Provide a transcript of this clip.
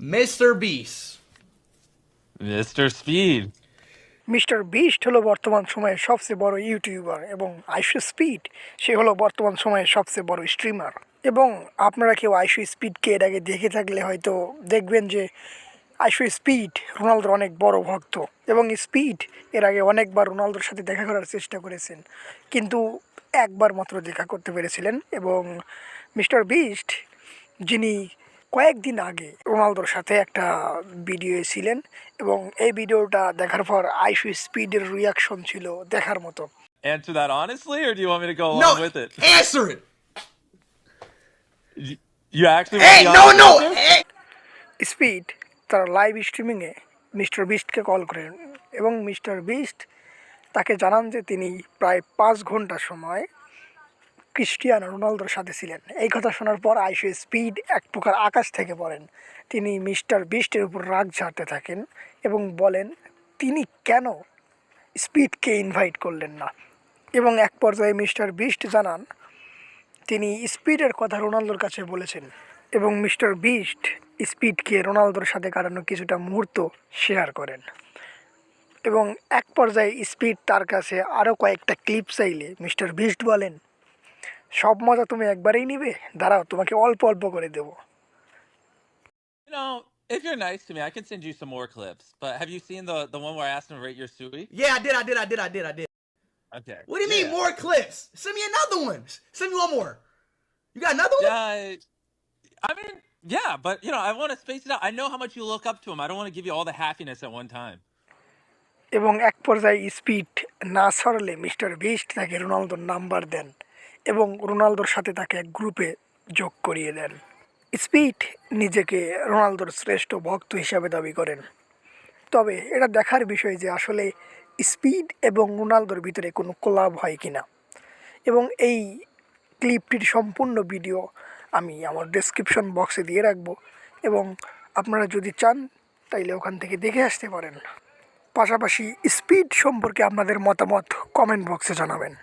Mr. Beast. Mr. Speed. Mr Beast হলো বর্তমান সময়ের সবচেয়ে বড় ইউটিউবার এবং আইশু স্পিড সে হলো বর্তমান সময়ের সবচেয়ে বড় স্ট্রিমার এবং আপনারা কেউ আইশু স্পিডকে এর আগে দেখে থাকলে হয়তো দেখবেন যে আইশু স্পিড রোনালদোর অনেক বড় ভক্ত এবং স্পিড এর আগে অনেকবার রোনালদোর সাথে দেখা করার চেষ্টা করেছেন কিন্তু একবার মাত্র দেখা করতে পেরেছিলেন এবং মিস্টার বিস্ট যিনি কয়েকদিন আগে রোনালদোর সাথে একটা ভিডিও ছিলেন এবং এই ভিডিওটা দেখার পর আইশু স্পিডের রিয়াকশন ছিল দেখার মতো Answer that honestly, or do you want me to go along No, with it? answer it. You- You actually want Hey, no, honest no. Hey. Speed তার লাইভ স্ট্রিমিংয়ে মিস্টার বিস্টকে কল করেন এবং মিস্টার বিস্ট তাকে জানান যে তিনি প্রায় পাঁচ ঘণ্টা সময় ক্রিস্টিয়ানো রোনালদোর সাথে ছিলেন। এই কথা শোনার পর আইসো স্পিড এক প্রকার আকাশ থেকে পড়েন। তিনি মিস্টার বিস্টের উপর রাগ ঝাড়তে থাকেন এবং বলেন, তিনি কেন স্পিডকে ইনভাইট করলেন না? এবং এক পর্যায়ে মিস্টার বিস্ট জানান, তিনি স্পিডের কথা রোনালদোর কাছে বলেছেন এবং মিস্টার বিস্ট স্পিডকে রোনালদোর সাথে কাটানো কিছুটা মুহূর্ত শেয়ার করেন। এবং এক পর্যায়ে স্পিড তার কাছে আরও কয়েকটা ক্লিপ চাইলে মিস্টার বিস্ট বলেন সব মজা তুমি একবারেই নিবে দাঁড়াও তোমাকে অল্প অল্প করে দেবো You know, if you're nice to me, I can send you some more clips. But have you seen the the one where I asked him to rate your sui? Yeah, I did, I did, I did, I did, I did. Okay. What do you mean yeah. more clips? Send me another one. Send me one more. You got another one? Yeah. I- I mean, yeah, but you know, I want to space it out. I know how much you look up to him. I don't want to give you all the happiness at one time. এবং এক পর্যায়ে speed না সরলে mister beast তাকে রোনালদোর number দেন এবং রোনালদোর সাথে তাকে এক গ্রুপে যোগ করিয়ে দেন। স্পিড নিজেকে রোনালদোর শ্রেষ্ঠ ভক্ত হিসাবে দাবি করেন। তবে এটা দেখার বিষয় যে আসলে স্পিড এবং রোনালদোর ভিতরে কোনো কোলাব হয় কি না এবং এই ক্লিপটির সম্পূর্ণ ভিডিও আমি আমার ডেসক্রিপশন বক্সে দিয়ে রাখব এবং আপনারা যদি চান, তাইলে ওখান থেকে দেখে আসতে পারেন। পাশাপাশি স্পিড সম্পর্কে আপনাদের মতামত কমেন্ট বক্সে জানাবেন।